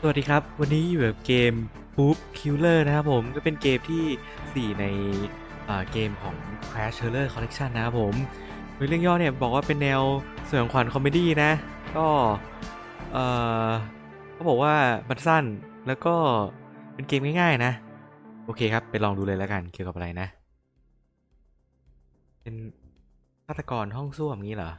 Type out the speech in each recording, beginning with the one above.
สวัสดีครับ วันนี้อยู่กับเกม Poop Killer นะครับผมก็เป็นเกมทีสี่4 ในเกมของ Crash Teller Collection นะครับผมเรื่องย่อเนี่ยบอกว่าเป็นแนวสยองขวัญคอมเมดี้นะ ก็เออเขาบอกว่ามันสั้นแล้วก็เป็นเกมง่ายๆนะ โอเคครับ ไปลองดูเลยแล้วกันเกี่ยวกับอะไรนะ เป็นฆาตกรห้องส้วมงี้เหรอ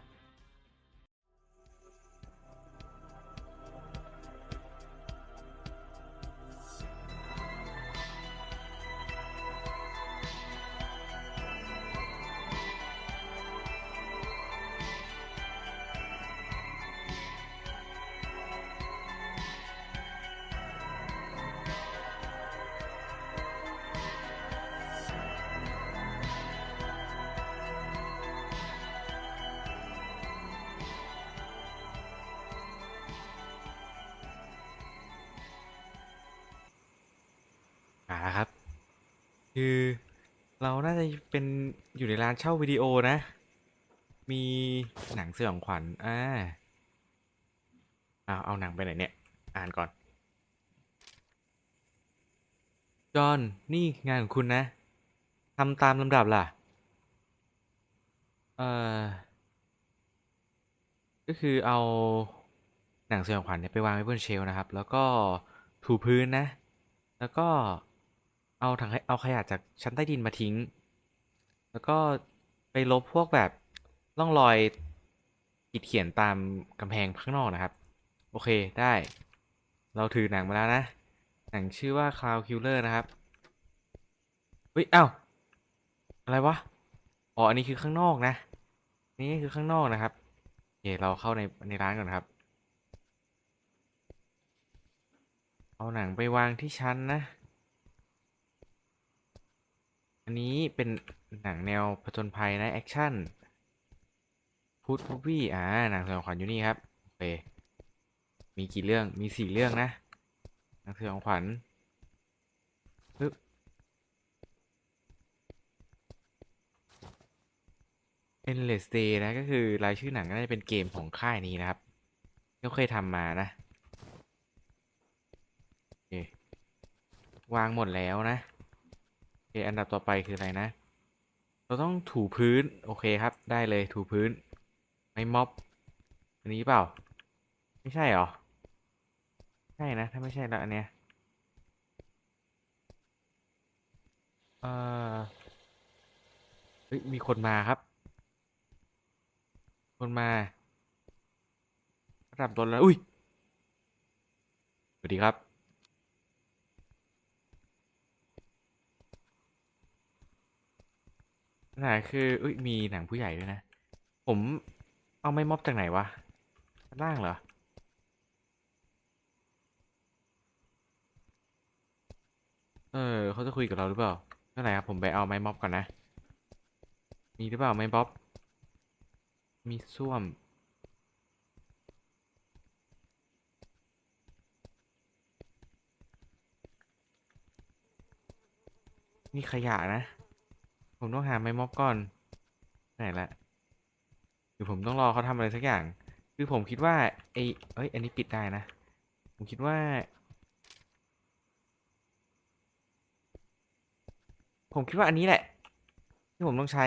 คือเราน่าจะเป็นอยู่ในร้านเช่าวิดีโอนะ มีหนังสยองขวัญอ่าเอาเอาหนังไปไหนเนี่ย อ่านก่อน จอห์นนี่งานของคุณนะทำตามลำดับล่ะ เอ่อ ก็คือเอาหนังสยองขวัญเนี่ยไปวางไว้บนเชลนะครับ แล้วก็ถูพื้นนะ แล้วก็ เอาถังเอาขยะจากชั้นใต้ดินมาทิ้ง แล้วก็ไปลบพวกแบบร่องรอยขีดเขียนตามกำแพงข้างนอกนะครับ โอเคได้ เราถือหนังมาแล้วนะ หนังชื่อว่า Cloud Killer นะครับเฮ้ยอ้าวอะไรวะ อ๋อ อันนี้คือข้างนอกนะ นี่คือข้างนอกนะครับโอเคเราเข้าในในร้านก่อนนครับ เอาหนังไปวางที่ชั้นนะ อันนี้เป็นหนังแนวผจญภัยนะแอคชั่นพูดมูฟี่อ่าหนังสยองขวัญอยู่นี่ครับโอเคมีกี่เรื่องมีสี่เรื่องนะหนังสยองขวัญปึ๊บ Endless Day นะก็คือรายชื่อหนังก็น่าจะเป็นเกมของค่ายนี้นะครับที่เคยทำมานะโอเควางหมดแล้วนะ เคอันดับต่อไปคืออะไรนะ เราต้องถูพื้น โอเคครับ ได้เลยถูพื้น ไม่ม็อบ อันนี้เปล่า ไม่ใช่หรอ ใช่นะ ถ้าไม่ใช่แล้วอันเนี้ยเออเฮ้ยมีคนมาครับ คนมาระดับโดนแล้ว อุ้ย สวัสดีครับ ปัญหาคืออุ้ยมีหนังผู้ใหญ่ด้วยนะ ผมเอาไม้ม็อบจากไหนวะชั้นล่างเหรอเออเขาจะคุยกับเราหรือเปล่าเท่าไหร่ครับผมไปเอาไม้ม็อบก่อนนะ มีหรือเปล่าไม้ม็อบ มีส้วมมีขยะนะ ผมต้องหาไม้ม็อบก่อน ไหนละหรือผมต้องรอเขาทำอะไรสักอย่าง คือผมคิดว่าไอเอ้ย อันนี้ปิดได้นะ ผมคิดว่า ผมคิดว่าอันนี้แหละ ที่ผมต้องใช้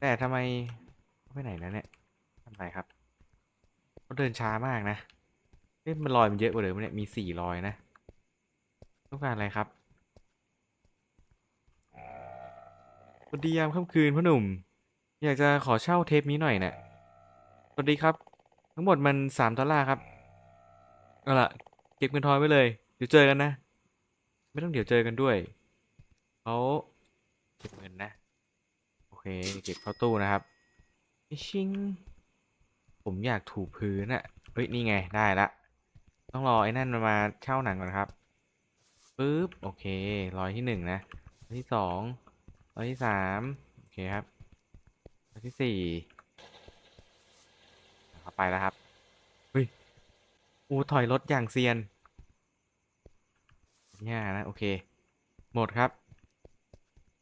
แต่ทำไมเขาไปไหนแล้วเนี่ยทำไรครับเขาเดินช้ามากนะเอ๊ะมันรอยมันเยอะกว่าเดิมเนี่ยมีสี่รอยนะ ต้องการอะไรครับ วัสดียามค่ำคืนพ่อหนุ่ม อยากจะขอเช่าเทปนี้หน่อยเนี่ยสวัสดีครับ ทั้งหมดมันสามดอลลาร์ครับ เอาล่ะ เก็บเงินทอนไว้เลย เดี๋ยวเจอกันนะ ไม่ต้องเดี๋ยวเจอกันด้วยเขาเก็บเงินนะ โอเค เก็บเข้าตู้นะครับชิง ผมอยากถูพื้นอะเฮ้ย นี่ไง ได้ละ ต้องรอไอ้นั่นมาเช่าหนังก่อนครับ ปึ๊บ โอเค ร้อยที่หนึ่งนะ ที่สอง ร้อยที่สามโอเคครับร้อยที่สี่เข้าไปแล้วครับเฮ้ยอูถอยรถอย่างเซียนเนี่ยนะโอเค หมดครับ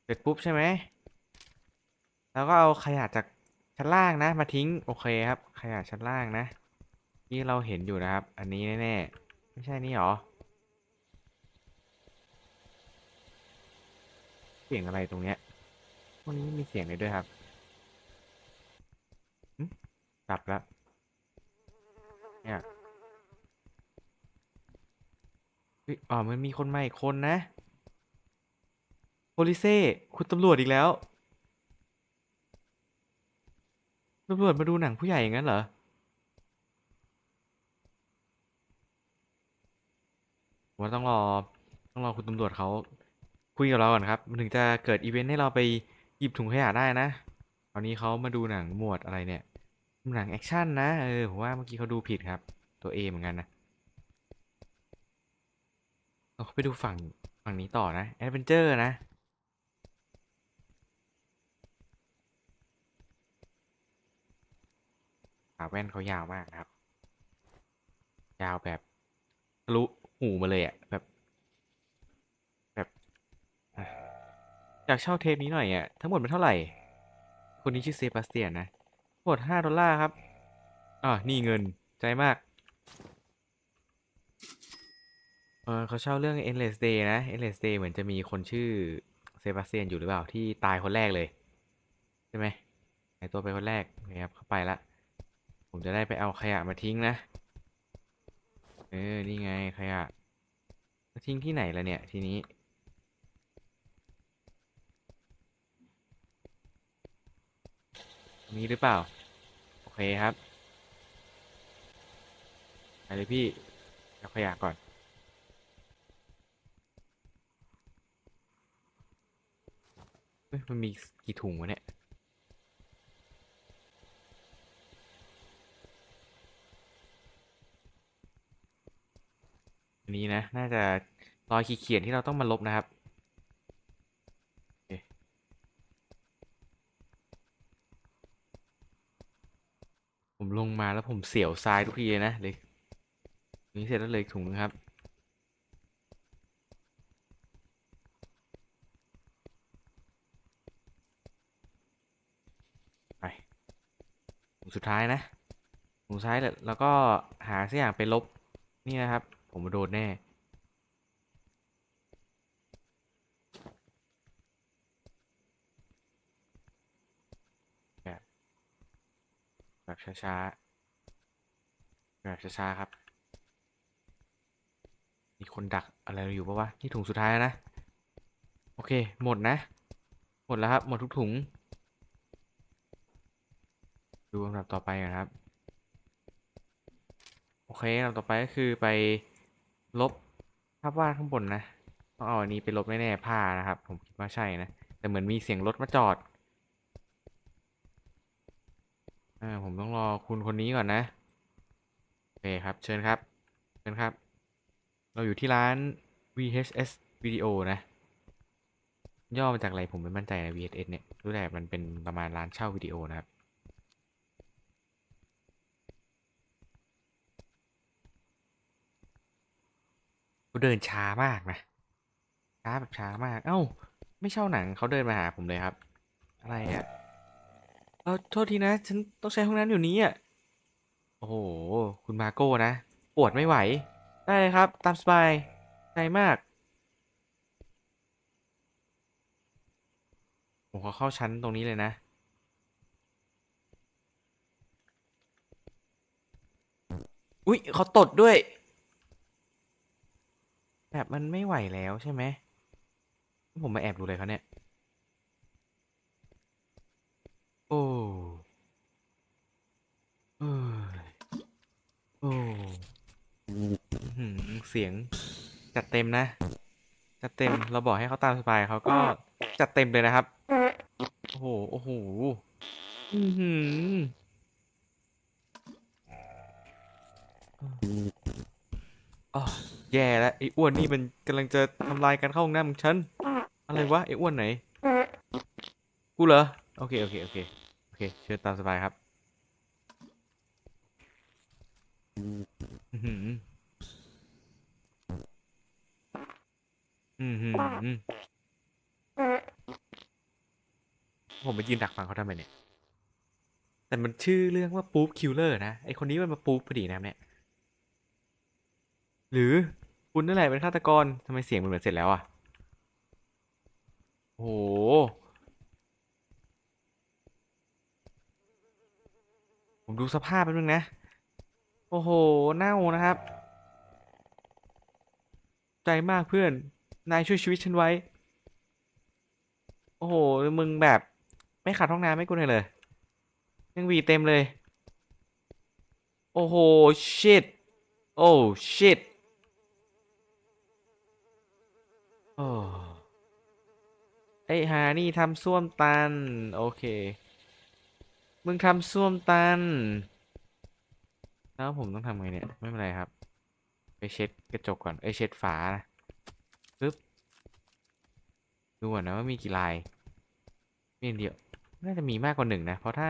เสร็จปุ๊บใช่ไหม แล้วก็เอาขยะจากชั้นล่างนะ มาทิ้งโอเคครับ ขยะชั้นล่างนะที่เราเห็นอยู่นะครับ อันนี้แน่ๆไม่ใช่นี่หรอ เสียงอะไรตรงเนี้ยพวกนี้มีเสียงเลยด้วยครับหึดับแล้วเนี่ยอ๋อมันมีคนใหม่คนนะ โพลิเซ่ คุณตำรวจอีกแล้ว ตำรวจมาดูหนังผู้ใหญ่อย่างนั้นเหรอ ว่าต้องรอ ต้องรอคุณตำรวจเขา คุยกับเราก่อนครับ มันถึงจะเกิดอีเวนต์ให้เราไปหยิบถุงขยะได้นะตอนนี้เขามาดูหนังหมวดอะไรเนี่ยหนังแอคชั่นนะเออผมว่าเมื่อกี้เขาดูผิดครับ ตัวเอเหมือนกันนะเราไปดูฝั่งฝั่งนี้ต่อนะแอดเวนเจอร์นะขาแว่นเขายาวมากนะครับ ยาวแบบทะลุหูมาเลยอะแบบอะ อยากเช่าเทปนี้หน่อยอะทั้งหมดมันเท่าไหร่ คนนี้ชื่อเซบาสเตียนนะทั้งหมดห้าดอลลาร์ครับอ่านี่เงิน ใจมาก เออเขาเช่าเรื่อง Endless Day นะ Endless Day เหมือนจะมีคนชื่อเซบาสเตียนอยู่หรือเปล่าที่ตายคนแรกเลย ใช่ไหมหายตัวไปคนแรกนะครับเข้าไปละ ผมจะได้ไปเอาขยะมาทิ้งนะ เออ นี่ไงขยะทิ้งที่ไหนล่ะเนี่ยทีนี้ นี้หรือเปล่า โอเคครับไปเลยพี่เอาขยะก่อน มันมีกี่ถุงวะเนี่ยอันนี้นะ น่าจะรอยขีดเขียนที่เราต้องมาลบนะครับโอเค ผมลงมาแล้วผมเสียวทรายทุกทีเลยนะเลยนี่เสร็จแล้วเลยถุงนึงครับไปถุงสุดท้ายนะถุงสุดท้ายแล้วแล้วก็หาสักอย่างไปลบนี่นะครับ ผมโดนแน่ แบบ แบบช้าๆแบบช้าๆครับ มีคนดักอะไรอยู่ปะวะนี่ถุงสุดท้ายแล้วนะ โอเค หมดนะ หมดแล้วครับ หมดทุกถุง ดูลำดับต่อไปกันครับ โอเคลำดับต่อไปก็คือไปลบภาพวาดข้างบนนะต้องเอาอันนี้ไปลบแน่ๆผ้านะครับ ผมคิดว่าใช่นะ แต่เหมือนมีเสียงรถมาจอด อ่าผมต้องรอคุณคนนี้ก่อนนะโอเคครับ เชิญครับ เชิญครับ เราอยู่ที่ร้าน VHS Video นะ ย่อมาจากอะไรผมไม่มั่นใจนะ VHS เนี่ยรู้แต่มันเป็นประมาณร้านเช่าวิดีโอนะครับเขาเดินช้ามากนะช้าแบบช้ามาก เอ้า ไม่เช่าหนังเขาเดินมาหาผมเลยครับ อะไรอะ เออโทษทีนะ ฉันต้องใช้ห้องน้ำอยู่นี้อะ โอ้โห คุณมาโก้นะ ปวดไม่ไหว ได้เลยครับ ตามสบายใจมากผมขอเข้าชั้นตรงนี้เลยนะ อุ๊ยเขาตดด้วย แบบมันไม่ไหวแล้วใช่ไหม ผมมาแอบดูเลยเขาเนี่ย โอ้เอ้ยโอ้อื้อหือเสียงจัดเต็มนะ จัดเต็ม เราบอกให้เขาตามสบายเขาก็จัดเต็มเลยนะครับ โอ้โห โอ้โห อือหืออ๋อแย่แล้วไอ้อ้วนนี่มันกำลังจะทำลายการเข้าห้องน้ำของฉัน อะไรวะไอ้อ้วนไหน กูเหรอ โอเค โอเค โอเค เคเชิญตามสบายครับอือหืออือหือผมไปยืนดักฟังเขาทำไมเนี่ย แต่มันชื่อเรื่องว่าปุ๊บคิลเลอร์นะ ไอคนนี้มันมาปุ๊บพอดีนะเนี่ย หรือคุณนั่นแหละเป็นฆาตกรทำไมเสียงมันเหมือนเสร็จแล้วอะโอ้โห ผมดูสภาพแป๊บนึงนะ โอ้โห เน่านะครับ ใจมากเพื่อน นายช่วยชีวิตฉันไว้ โอ้โห มึงแบบ ไม่ขัดห้องน้ำให้กูหน่อยเลยยังวีเต็มเลย โอ้โห shit โอ้ shit โอ้ไอหานี่ทำส้วมตัน โอเค มึงทำส้วมตัน แล้วผมต้องทำไงเนี่ย ไม่เป็นไรครับ ไปเช็ดกระจกก่อน เอ้ยเช็ดฝานะปึ๊บ ดูก่อนนะว่ามีกี่ลายมีเดียว น่าจะมีมากกว่าหนึ่งนะ เพราะถ้า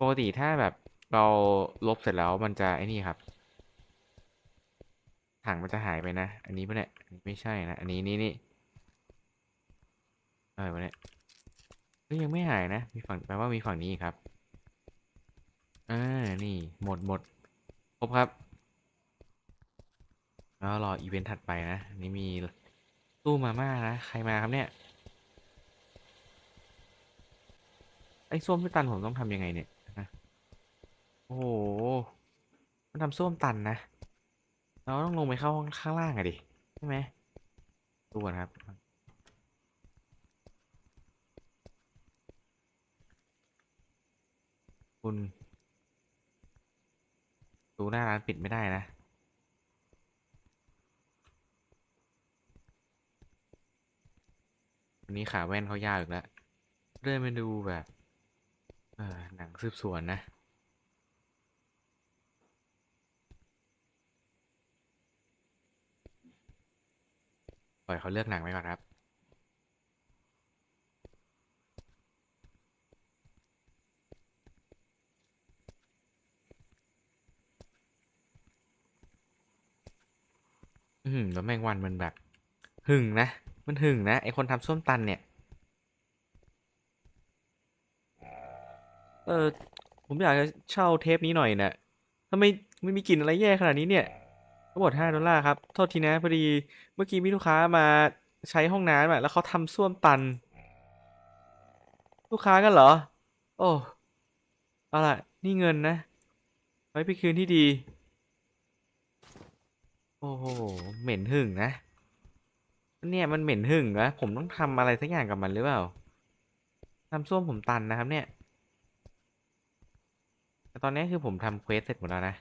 ปกติถ้าแบบเราลบเสร็จแล้วมันจะไอ้นี่ครับ ถังมันจะหายไปนะ อันนี้ปะเนี่ยอันนี้ไม่ใช่นะ อันนี้นี่นี่อะไรวะเนี่ยยังไม่หายนะ มีฝั่งแปลว่ามีฝั่งนี้ครับ อ่า นี่ หมดหมดครบครับ แล้วรออีเวนต์ถัดไปนะนนี้มีตู้มาม่านะ ใครมาครับเนี่ย ไอ้ส้วมที่ตันผมต้องทำยังไงเนี่ยฮะโอ้โห มันทำส้วมตันนะ เราต้องลงไปเข้าห้องข้างล่างอะดิ ใช่ไหมดูก่อนครับคุณ ดูหน้าร้านปิดไม่ได้นะ วันนี้ขาแว่นเขายาวอีกแล้วเริ่มมาดูแบบ เออหนังสืบสวนนะ ปล่อยเขาเลือกหนังไว้ก่อนครับ อืมแล้วแมงวันมันแบบ หึงนะ มันหึงนะ ไอคนทำส้มตันเนี่ย เออ ผมอยากจะเช่าเทปนี้หน่อยนะทำไมไม่มีกลิ่นอะไรแย่ขนาดนี้เนี่ยทั้งหมดห้าดอลลาร์ครับ โทษทีนะพอดีเมื่อกี้มีลูกค้ามาใช้ห้องน้ำอะแล้วเขาทำส้วมตัน ลูกค้ากันเหรอ โอ้ เอาล่ะ นี่เงินนะ ไว้ไปคืนที่ดี โอ้โห เหม็นหึ่งนะ เนี่ยมันเหม็นหึ่งนะ ผมต้องทำอะไรสักอย่างกับมันหรือเปล่าทำส้วมผมตันนะครับเนี่ย แต่ตอนนี้คือผมทำเควสเสร็จหมดแล้วนะ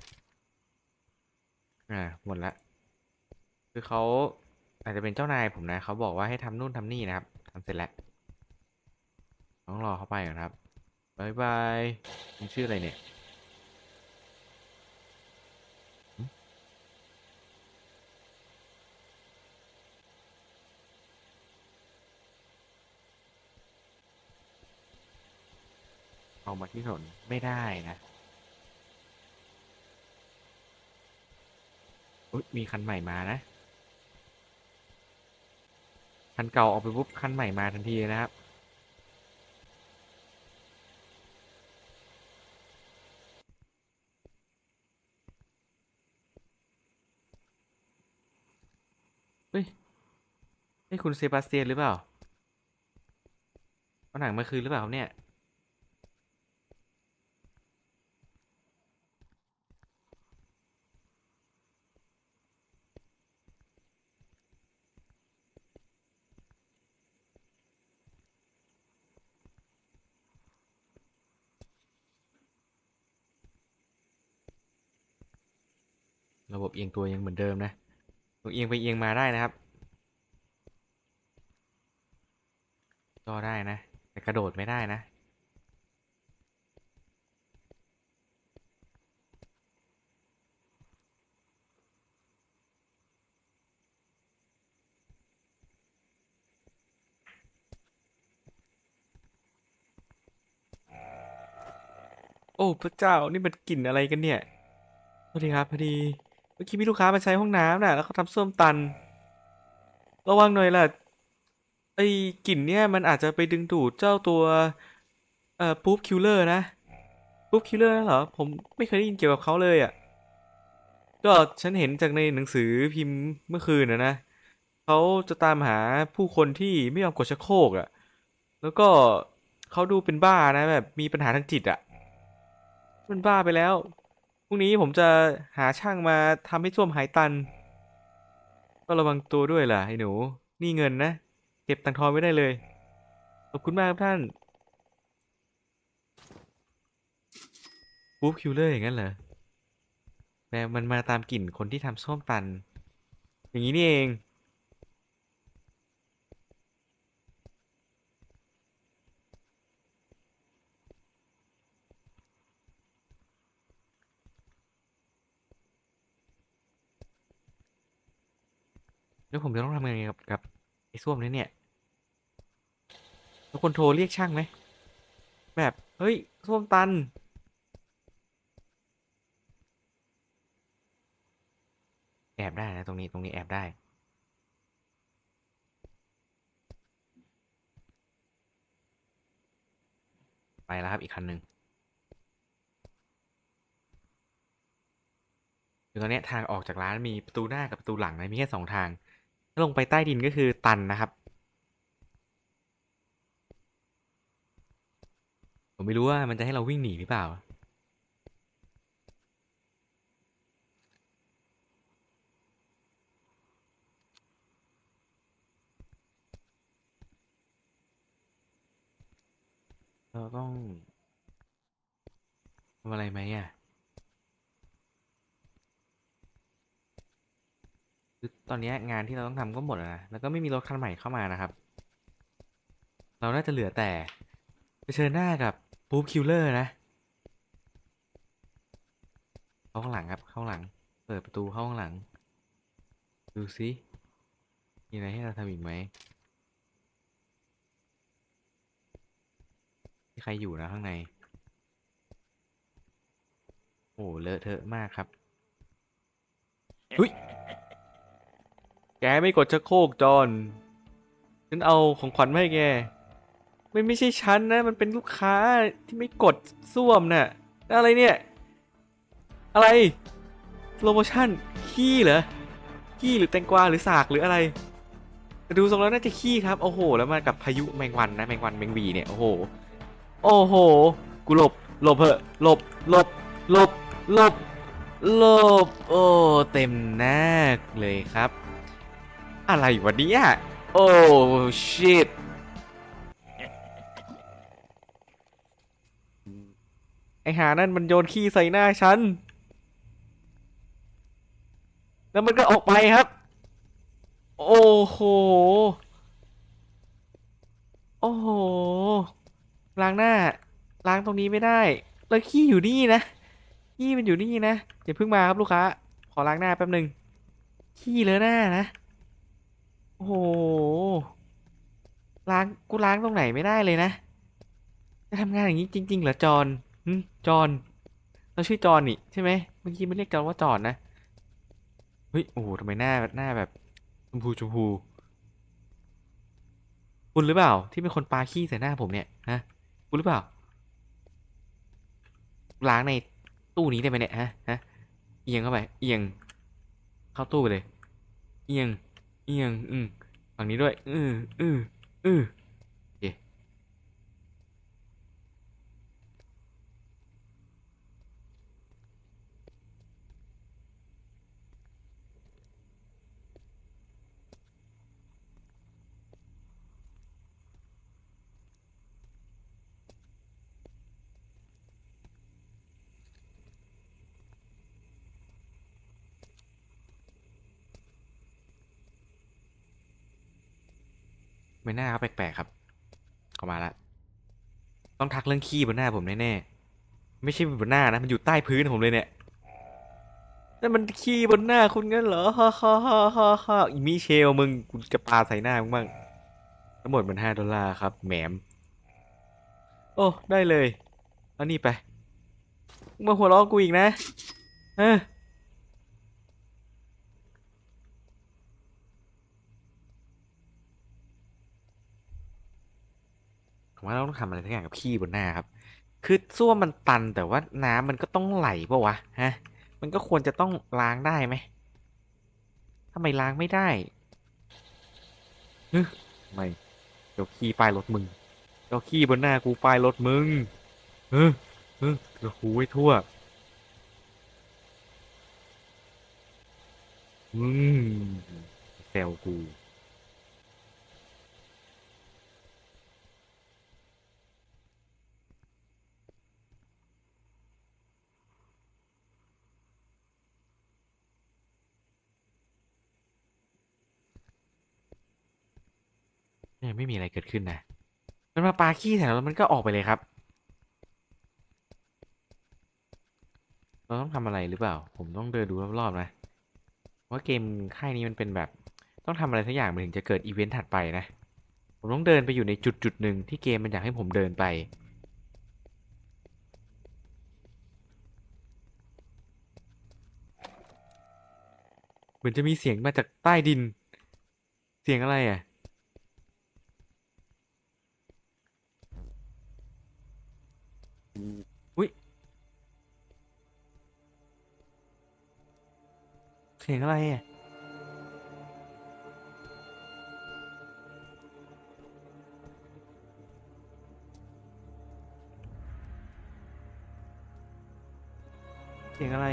อ่า หมดละ คือเขาอาจจะเป็นเจ้านายผมนะ เขาบอกว่าให้ทำนู่นทำนี่นะครับทำเสร็จแล้ว ต้องรอเขาไปก่อนครับบายบายมันชื่ออะไรเนี่ย เอามาที่ถนนไม่ได้นะอุ๊ยมีคันใหม่มานะ คันเก่าออกไปปุ๊บคันใหม่มาทันทีนะครับเฮ้ยนี่คุณเซบาสเตียนหรือเปล่า เอาหนังมาคืนหรือเปล่าเนี่ย ระบบเอียงตัวยังเหมือนเดิมนะเอียงไปเอียงมาได้นะครับก็ได้นะ แต่กระโดดไม่ได้นะ โอ้พระเจ้านี่มันกลิ่นอะไรกันเนี่ยสวัสดีครับพอดีเมื่อกี้มีลูกค้ามาใช้ห้องน้ำน่ะ แล้วเขาทำส้วมตัน ระวังหน่อยล่ะ ไอ้กลิ่นเนี่ยมันอาจจะไปดึงดูดเจ้าตัวเอ่อปุ๊บคิลเลอร์นะปุ๊บคิลเลอร์เหรอ ผมไม่เคยได้ยินเกี่ยวกับเขาเลยอะ ก็ฉันเห็นจากในหนังสือพิมพ์เมื่อคืนนะนะเขาจะตามหาผู้คนที่ไม่ยอมกดชักโครกอะ แล้วก็เขาดูเป็นบ้านะแบบมีปัญหาทางจิตอะ มันบ้าไปแล้ว พรุ่งนี้ผมจะหาช่างมาทำให้ส้วมหายตัน ก็ระวังตัวด้วยล่ะไอ้หนู นี่เงินนะ เก็บตังทอนไว้ได้เลย ขอบคุณมากครับท่านปุ๊บคิวเลอร์อย่างนั้นเหรอแม่มันมาตามกลิ่นคนที่ทำส้วมตัน อย่างนี้นี่เอง แล้วผมจะต้องทำยังไงกับกับไอ้ส้วมนี้เนี่ยแล้วคนโทรเรียกช่างไหม แบบ เฮ้ยส้วมตัน แอบได้นะ ตรงนี้ตรงนี้แอบได้ ไปแล้วครับอีกคันหนึ่งคือตอนเนี้ยทางออกจากร้านมีประตูหน้ากับประตูหลังนะมีแค่สองทาง ลงไปใต้ดินก็คือตันนะครับ ผมไม่รู้ว่ามันจะให้เราวิ่งหนีหรือเปล่า เราต้องทำอะไรไหมอะคือ ตอนนี้งานที่เราต้องทำก็หมดแล้วนะแล้วก็ไม่มีรถคันใหม่เข้ามานะครับ เราน่าจะเหลือแต่เผชิญหน้ากับปู๊คิลเลอร์นะเข้าข้างหลังครับเข้าข้างหลัง เปิดประตูเข้าข้างหลัง ดูสิมีอะไรให้เราทำอีกไหมมีใครอยู่นะข้างใน โอ้เลอะเทอะมากครับหุย แกไม่กดชักโครกจอนฉันเอาของขวัญมาให้แก ไม่ไม่ใช่ฉันนะ มันเป็นลูกค้าที่ไม่กดส้วมน่ะอะไรเนี่ย อะไรโปรโมชั่น ขี้เหรอ ขี้หรือแตงกวาหรือสากหรืออะไร ดูทรงแล้วน่าจะขี้ครับ โอ้โห แล้วมากับพายุแมงวันนะ แมงวันแมงวีเนี่ย โอ้โห โอ้โห กูหลบ หลบเหอะ หลบ หลบ หลบ หลบ หลบ โอ้ เต็มหน้าเลยครับ อะไรวะเนี่ย โอ้ชิตไอหานั่นมันโยนขี้ใส่หน้าฉัน แล้วมันก็ออกไปครับ โอ้โห โอ้โห ล้างหน้า ล้างตรงนี้ไม่ได้ แล้วขี้อยู่นี่นะ ขี้มันอยู่นี่นะ อย่าเพิ่งมาครับลูกค้า ขอล้างหน้าแป๊บหนึ่งขี้เลอะหน้านะ โอ้โห ล้าง กูล้างตรงไหนไม่ได้เลยนะ จะทำงานอย่างนี้จริง ๆ เหรอจอนหึจอน เราชื่อจอนนี่ใช่ไหมเมื่อกี้มันเรียกจอนว่าจอนนะ เฮ้ย โอ้โหทำไมหน้าหน้าแบบชมพูชมพูคุณหรือเปล่า ที่เป็นคนปาขี้ใส่หน้าผมเนี่ยฮะคุณหรือเปล่า ล้างในตู้นี้ได้ไหมเนี่ยฮะฮะเอียงเข้าไป เอียง เข้าตู้ไปเลย เอียง เอียงอืมฝั่งนี้ด้วย อืออืออือโอ ไม่น่าครับแปลกๆครับเข้ามาละต้องทักเรื่องขี้บนหน้าผมแน่ๆไม่ใช่บนหน้านะมันอยู่ใต้พื้นผมเลยเนี่ยนั่นมันขี้บนหน้าคุณงั้นเหรอฮ่าฮ่าฮ่าฮ่าฮ่าอีเชลมึงกูจะปาใส่หน้ามึงบ้างทั้งหมดมันห้าดอลลาร์ครับแหมม โอ้ ได้เลย เอานี่ไปมึงมาหัวเราะกูอีกนะ เออ ผมว่าเราต้องทำอะไรสักอย่างกับขี้บนหน้าครับ คือส้วมมันตันแต่ว่าน้ำมันก็ต้องไหลปะวะฮะ มันก็ควรจะต้องล้างได้ไหมทำไมล้างไม่ได้ฮึไม่เดี๋ยวขี้ป้ายรถมึงเดี๋ยวขี้บนหน้ากูป้ายรถมึงเออเออเดี๋ยวหูไว้ทั่วอืมแซวกู เนี่ยไม่มีอะไรเกิดขึ้นนะ มันมาปาขี้ใส่เราแล้วมันก็ออกไปเลยครับ เราต้องทำอะไรหรือเปล่า ผมต้องเดินดูรอบๆนะ ว่าเกมค่ายนี้มันเป็นแบบ ต้องทำอะไรสักอย่างมันถึงจะเกิดอีเวนต์ถัดไปนะ ผมต้องเดินไปอยู่ในจุดจุดๆหนึ่งที่เกมมันอยากให้ผมเดินไปเหมือนจะมีเสียงมาจากใต้ดิน เสียงอะไรอะ อุ้ย เสียงอะไรอะ เสียงอะไร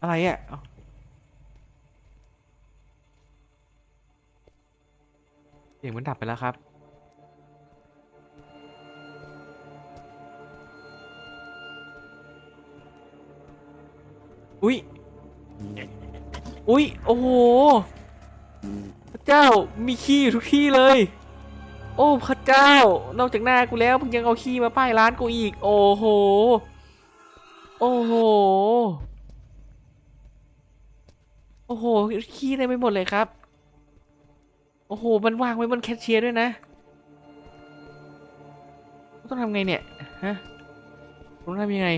อะไรอะ เอ้าเสียงมันดับไปแล้วครับ อุ๊ยอุ๊ยโอ้โห พระเจ้า มีขี้อยู่ทุกที่เลย โอ้ พระเจ้า นอกจากหน้ากูแล้วมึงยังเอาขี้มาป้ายร้านกูอีก โอ้โห โอ้โห โอ้โห ขี้เต็มไปหมดเลยครับ โอ้โห มันวางไว้บนแคชเชียร์ด้วยนะ ต้องทำไงเนี่ย ฮะต้องทำยังไง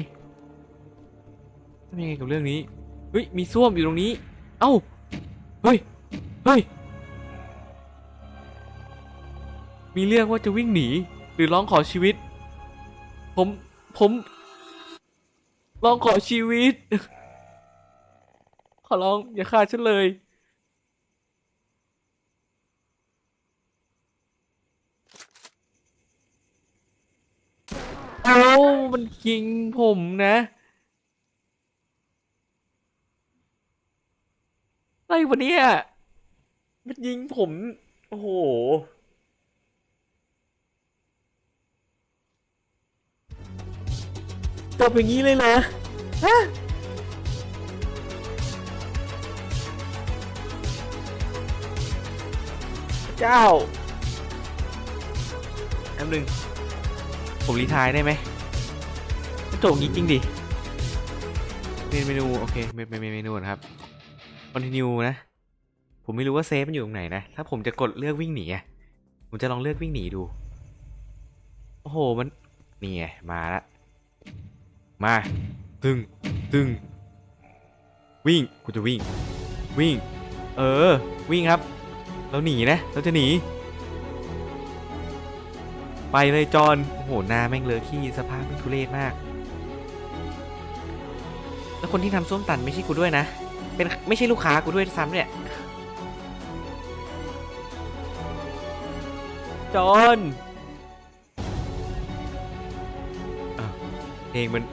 ทำยังไงกับเรื่องนี้ เฮ้ย มีส้วมอยู่ตรงนี้ เอ้า เฮ้ย เฮ้ย มีเรื่องว่าจะวิ่งหนี หรือร้องขอชีวิต ผม ผม ร้องขอชีวิต ขอร้องอย่าฆ่าฉันเลย เอ้า มันยิงผมนะอะไรวะเนี่ย มันยิงผม โอ้โห จบอย่างนี้เลยนะฮะเจ้าแป๊บนึง ผมรีไทายได้ไหม มันจบอย่งนี้จริงดิเมนเมนูโอเคเมนเมนเมนูนะครับ continue นะ ผมไม่รู้ว่าเซฟมันอยู่ตรงไหนนะ ถ้าผมจะกดเลือกวิ่งหนีผมจะลองเลือกวิ่งหนีดู โอ้โหมันนี่ไงมาละมาตึงตึงวิ่งกูจะวิ่ง วิ่ง เออ วิ่งครับ เราหนีนะ เราจะหนี ไปเลยจอนโอ้โหหน้าแม่งเลอะขี้สภาพแม่งทุเรศมาก แล้วคนที่ทำส้มตันไม่ใช่กูด้วยนะ เป็นไม่ใช่ลูกค้ากูด้วยซ้ำเนี่ย จอนอ้าวเพลงมัน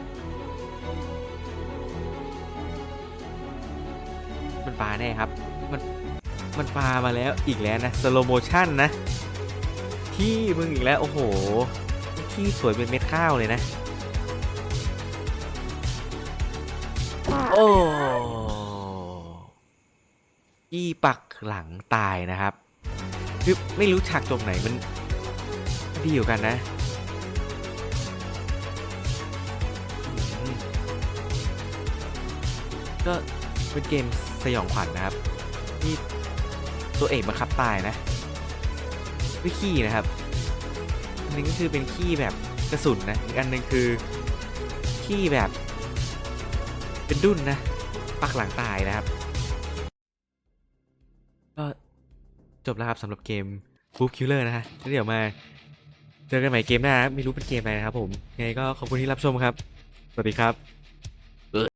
มันปลาแน่ครับ มัน มันปลามาแล้วอีกแล้วนะสโลโมชั่นนะ ที่มึงอีกแล้ว โอ้โห ที่สวยเป็นเม็ดข้าวเลยนะ โอ้ยี่ปักหลังตายนะครับคือไม่รู้ฉากจบไหนมันดีอยู่กันนะก็เป็นเกมสยองขวัญนะครับ ที่ตัวเอกบังคับตายนะด้วยขี้นะครับ อันนึงก็คือเป็นขี้แบบกระสุนนะอีกอันหนึงคือขี้แบบ เป็นดุนนะ ปักหลังตายนะครับ ก็จบแล้วครับสำหรับเกมบูฟคิลเลอร์นะฮะเดี๋ยวมาเจอกันใหม่เกมหน้านะไม่รู้เป็นเกมอะไรนะครับผมยังไงก็ขอบคุณที่รับชมครับ สวัสดีครับ